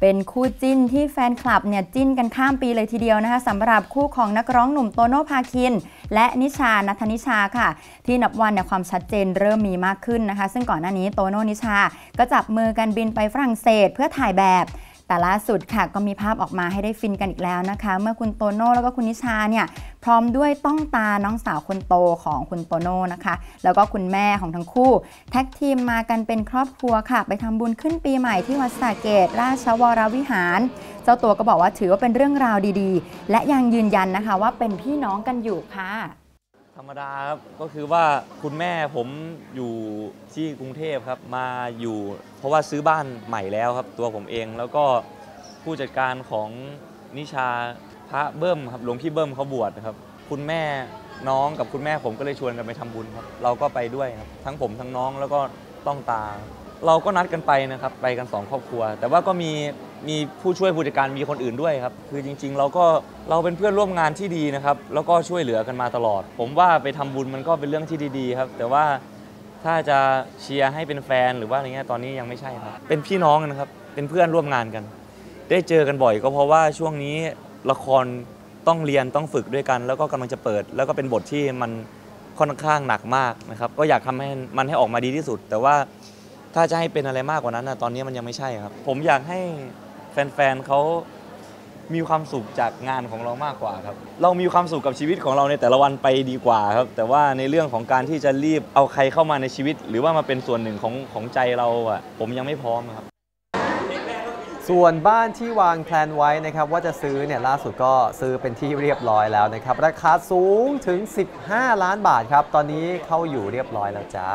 เป็นคู่จิ้นที่แฟนคลับเนี่ยจิ้นกันข้ามปีเลยทีเดียวนะคะสำหรับคู่ของนักร้องหนุ่มโตโน่พาคิน และนิชานัทนิชาค่ะ ที่นับวันเนี่ยความชัดเจนเริ่มมีมากขึ้นนะคะ ซึ่งก่อนหน้านี้โตโน่นิชา ก็จับมือกันบินไปฝรั่งเศสเพื่อถ่ายแบบ แต่ล่าสุดค่ะก็มีภาพออกมาให้ได้ฟินกันอีกแล้วนะคะ เมื่อคุณโตโน่แล้วก็คุณนิชาเนี่ยพร้อมด้วยต้องตาน้องสาวคนโตของคุณโตโน่นะคะ แล้วก็คุณแม่ของทั้งคู่ แท็กทีมมากันเป็นครอบครัวค่ะ ไปทำบุญขึ้นปีใหม่ที่วัดสาเกต ราชวรวิหาร เจ้าตัวก็บอกว่าถือว่าเป็นเรื่องราวดีๆ และยังยืนยันนะคะว่าเป็นพี่น้องกันอยู่ค่ะ ธรรมดาครับ ก็คือว่าคุณแม่ผมอยู่ที่กรุงเทพครับ มาอยู่ เพราะว่าซื้อบ้านใหม่แล้วครับ ตัวผมเองแล้วก็ผู้จัดการของนิชาพระเบิ้มครับหลวงพี่เบิ้มเขาบวชครับ คุณแม่น้องกับคุณแม่ผมก็เลยชวนกันไปทำบุญครับ เราก็ไปด้วยครับ ทั้งผมทั้งน้องแล้วก็ต้องตา เราก็นัดกันไปนะครับไปกันสองครอบครัว แต่ว่าก็มีมีผู้ช่วยผู้จัดการมีคนอื่นด้วยครับ คือจริง ๆ เราก็เราเป็นเพื่อนร่วมงานที่ดีนะครับ แล้วก็ช่วยเหลือกันมาตลอด ผมว่าไปทำบุญมันก็เป็นเรื่องที่ดีๆครับ แต่ว่าถ้าจะเชียร์ให้เป็นแฟนหรือว่าอะไรเงี้ยตอนนี้ยังไม่ใช่ครับ เป็นพี่น้องกันนะครับ เป็นเพื่อนร่วมงานกัน ได้เจอกันบ่อยก็เพราะว่าช่วงนี้ละครต้องเรียนต้องฝึกด้วยกัน แล้วก็กำลังจะเปิด แล้วก็เป็นบทที่มันค่อนข้างหนักมากนะครับ ก็อยากทำให้มันให้ออกมาดีที่สุด แต่ว่า ถ้าจะให้เป็นอะไรมากกว่านั้นนะตอนนี้มันยังไม่ใช่ครับ ผมอยากให้แฟนๆเขามีความสุขจากงานของเรามากกว่าครับ เรามีความสุขกับชีวิตของเราในแต่ละวันไปดีกว่าครับ แต่ว่าในเรื่องของการที่จะรีบเอาใครเข้ามาในชีวิต หรือว่ามาเป็นส่วนหนึ่งของของใจเราอะผมยังไม่พร้อมครับ ส่วนบ้านที่วางแพลนไว้นะครับว่าจะซื้อเนี่ยล่าสุดก็ซื้อเป็นที่เรียบร้อยแล้วนะครับราคาสูงถึง 15 ล้านบาทครับ ตอนนี้เข้าอยู่เรียบร้อยแล้วจ้า